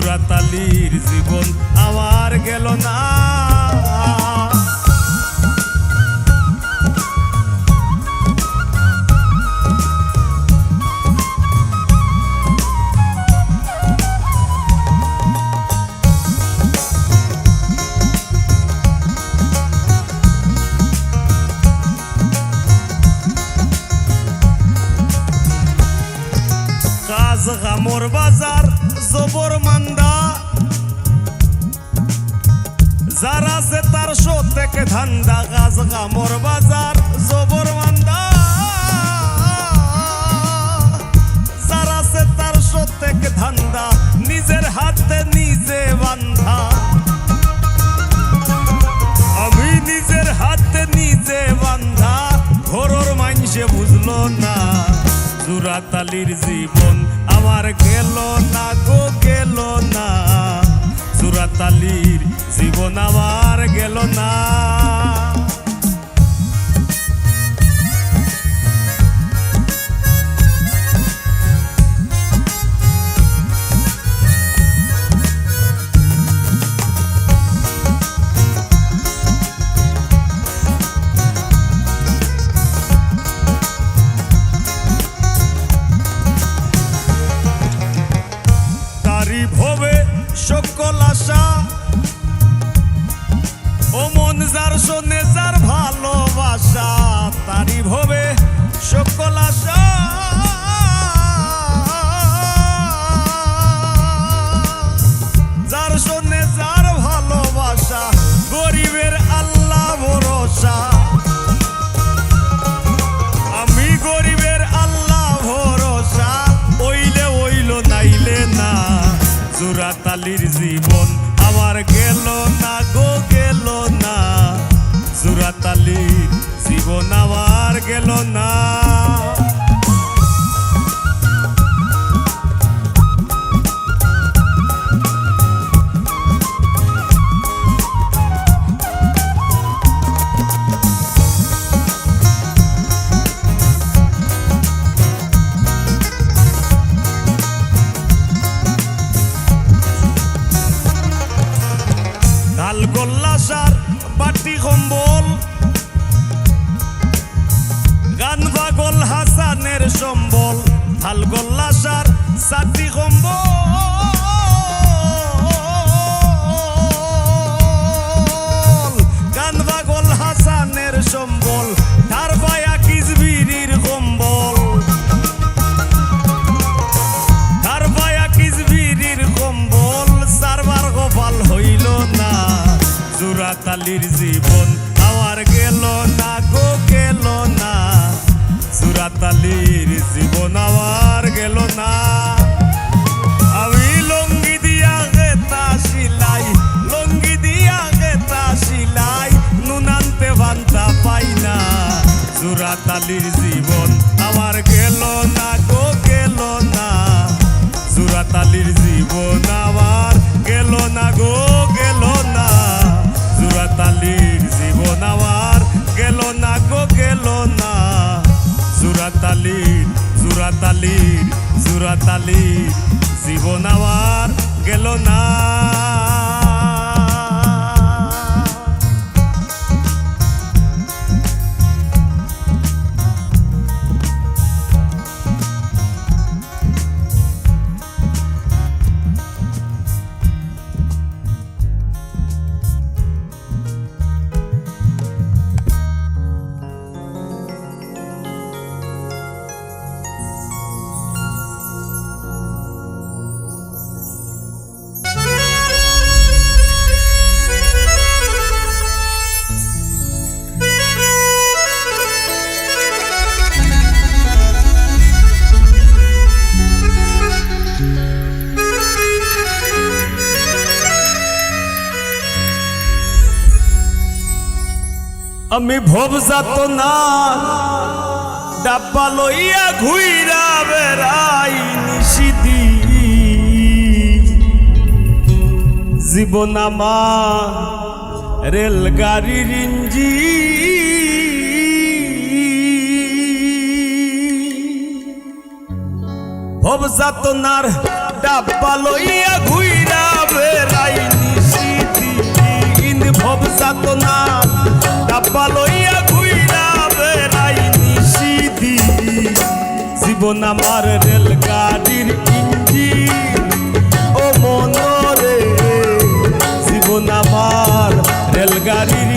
জুরাতালির জীবন আমার গেল না। কাজ গামর বাজার জবর ধান্দা গাছ, গামর বাজার, জবর মান্দা। যারা সে তার থেকে ধান্দা, নিজের হাতে নিজে বান্ধা। আমি নিজের হাতে নিজে বান্ধা, ঘরর মাইনসে বুঝলো না। জুরাতালির জীবন আমার গেল না গো, গেল না জুরাতালির জীবন আবার গেল না। তারি ভবে সকল যার শোনে যার ভালোবাসা, গরিবের আল্লাহ ভরসা। আমি গরিবের আল্লাহ ভরসা, ওইলে ওইল নাইলে না। জুরাতালির জীবন আমার গেল না গো, গেল না। জুরাতালির জীবন আমার গেল না। জুরাতালির জীবন। আমার গেল না গো, গেল না। জুরাতালির জীবন আমার গেল না গো, গেল না। জুরাতালির জীবন আমার গেল না গো, গেল না। জুরাতালির জুরাতালির জুরাতালির জীবন আমার গেল না। আমি ভবজাত না। ডাব্বা লইয়া ঘুইরা বেড়াই নিশিদি জীবন আমার রেলগাড়ির ইঞ্জি ভবজাত নার ডাব্বা লইয়া ঘুইরা বেড়াই নিশিদিন সাতনা ডাব্বা লইয়া ঘুইরা বেড়াই নিশিদিন জীবন আমার রেলগাড়ির ইঞ্জিন, ও মনরে, জীবন আমার রেলগাড়ির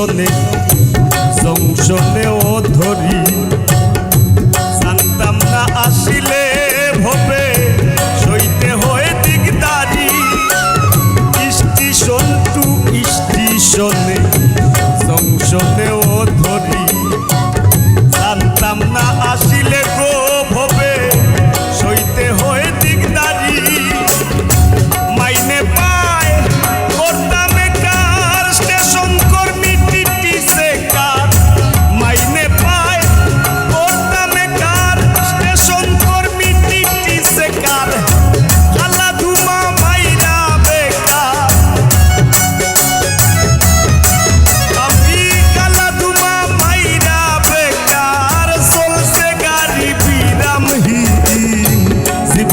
স্টেশনে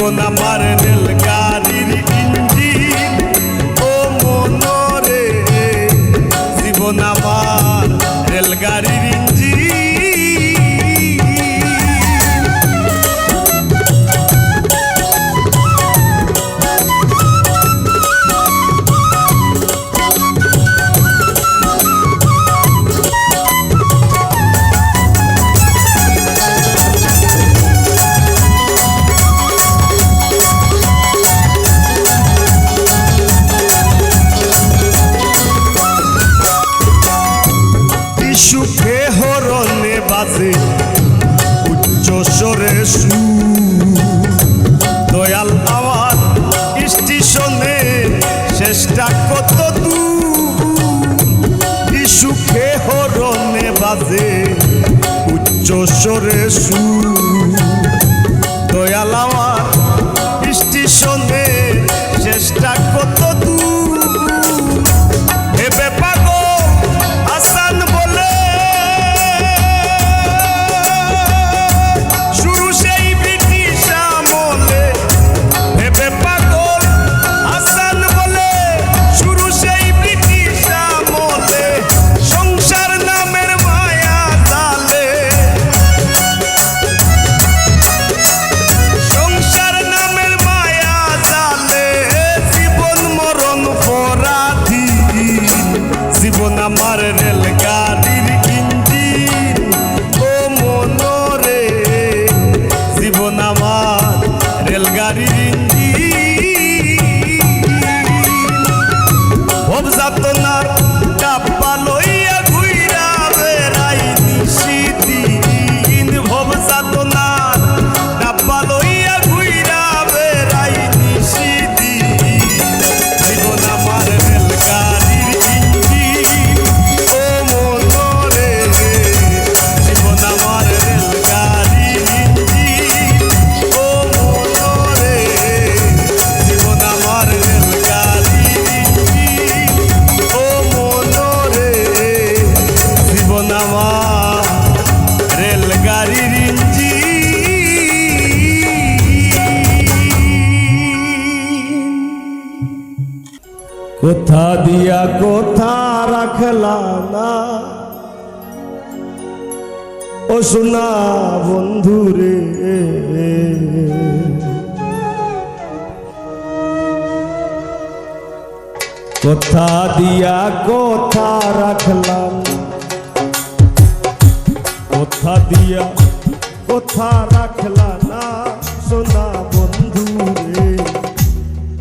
una যশোরে সু দয়াল আমার স্টেশনে চেষ্টা কত সুখে হরণে বাজে উচ্চ সরে সুর। দিয়া কোথা রাখলাম না। ও সোনা বন্ধু রে। কোথা দিয়া কোথা রাখলাম কোথা দিয়া কোথা রাখলাম না, সোনা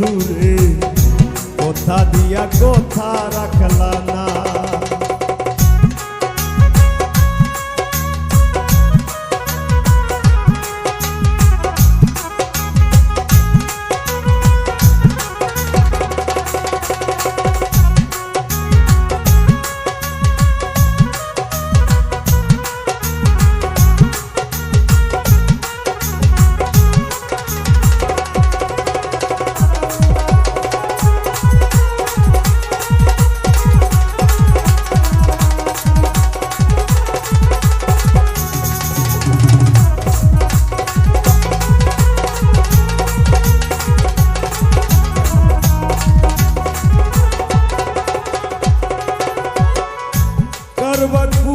বন্ধুরে কথা দিয়া কথা রাখলা everyone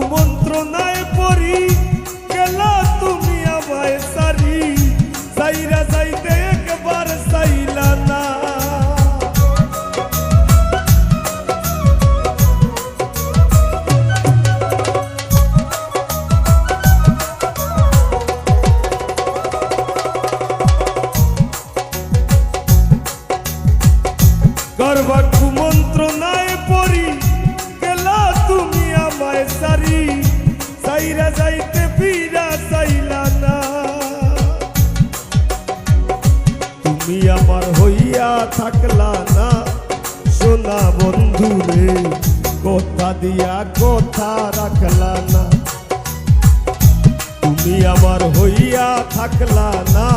আমার হইয়া থাকলা না।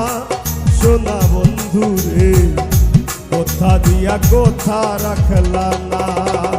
সোনা বন্ধুরে কথা দিয়া কথা রাখলা না।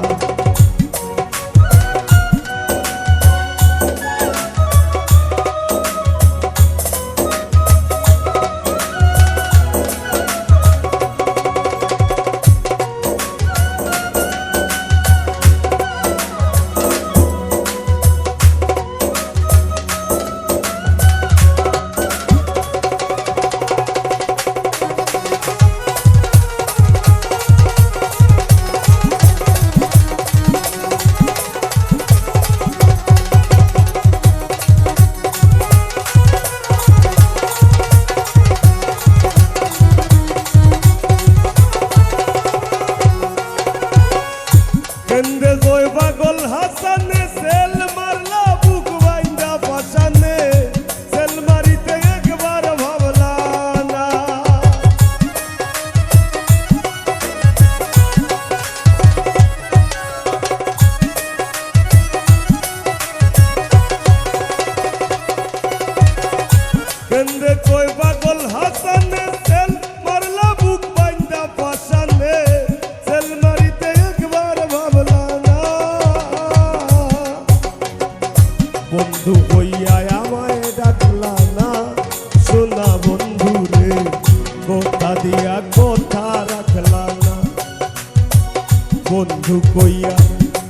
বন্ধু কইয়া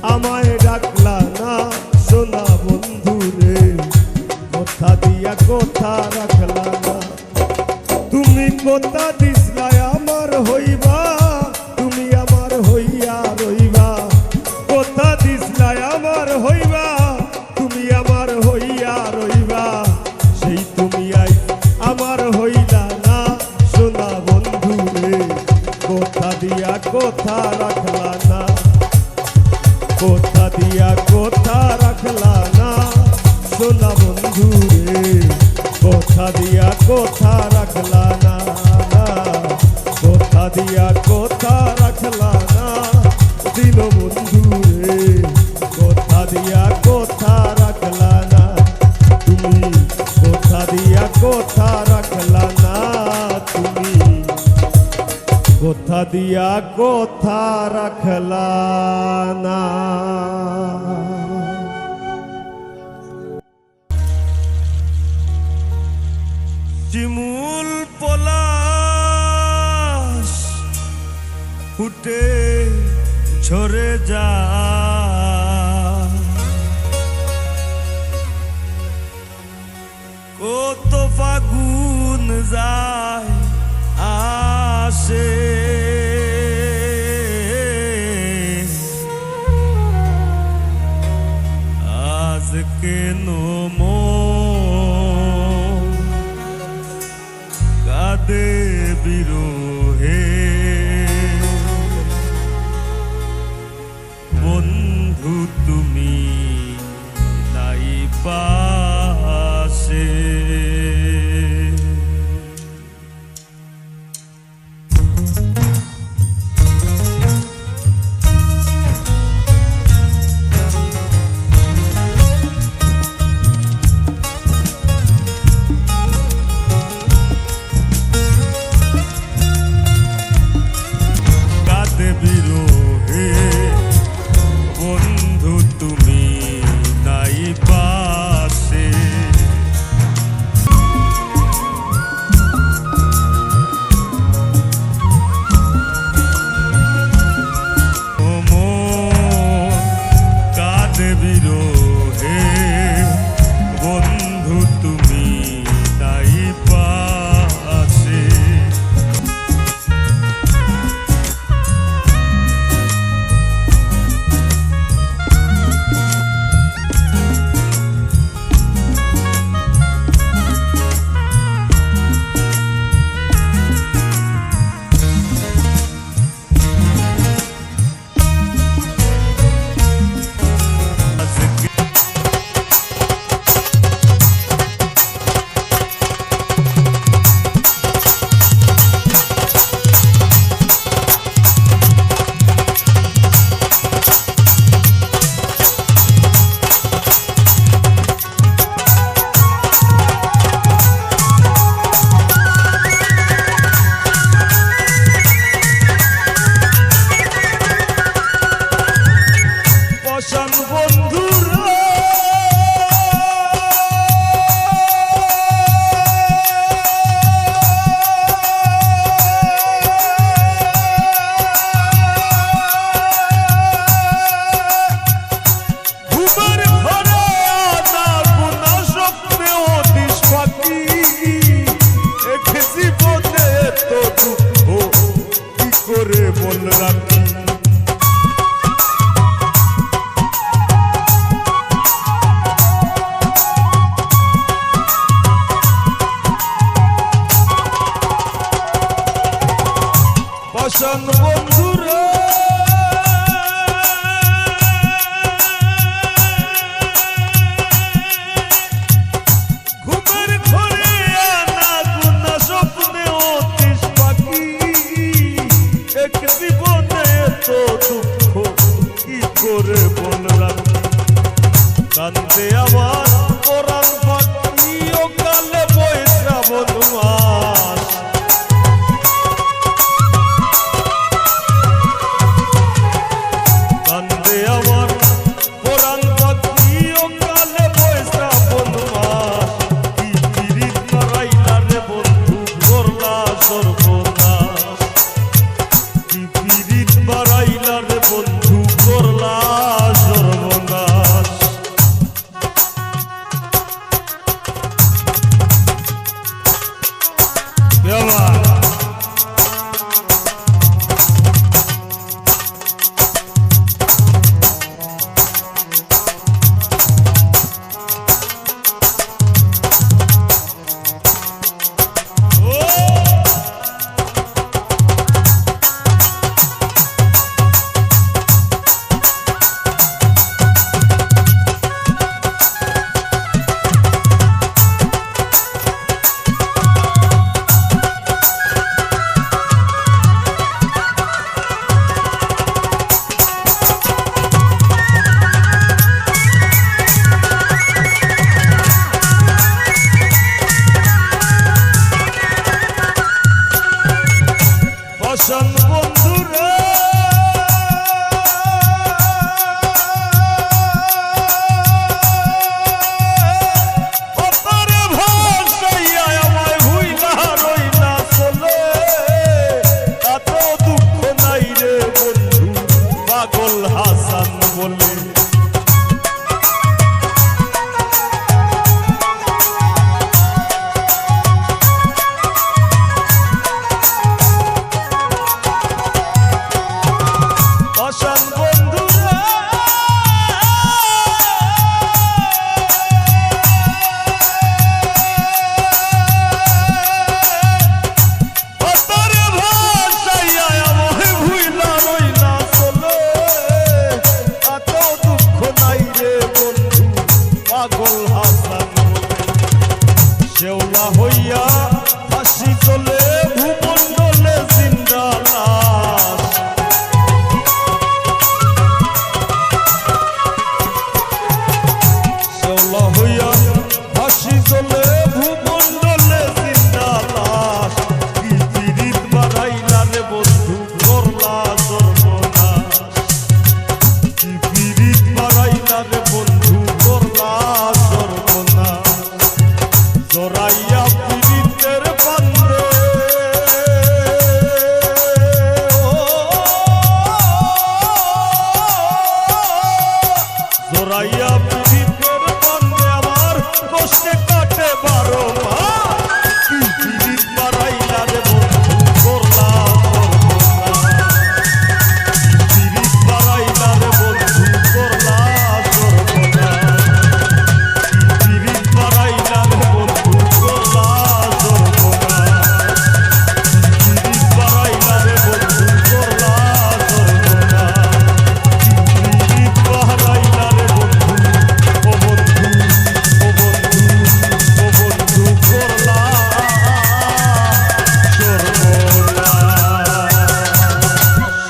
আমায় ডাকলা না, সোনা বন্ধু রে। কথা দিয়া কথা রাখলা না। তুমি কথা দিসলা আমার হইব দিয়া কথা রাখলা না। শিমুল পলাশ ফুটে ঝরে যা। কত ফাগুন যা কাঁদে বিরোহে। বন্ধু তুমি নাই পা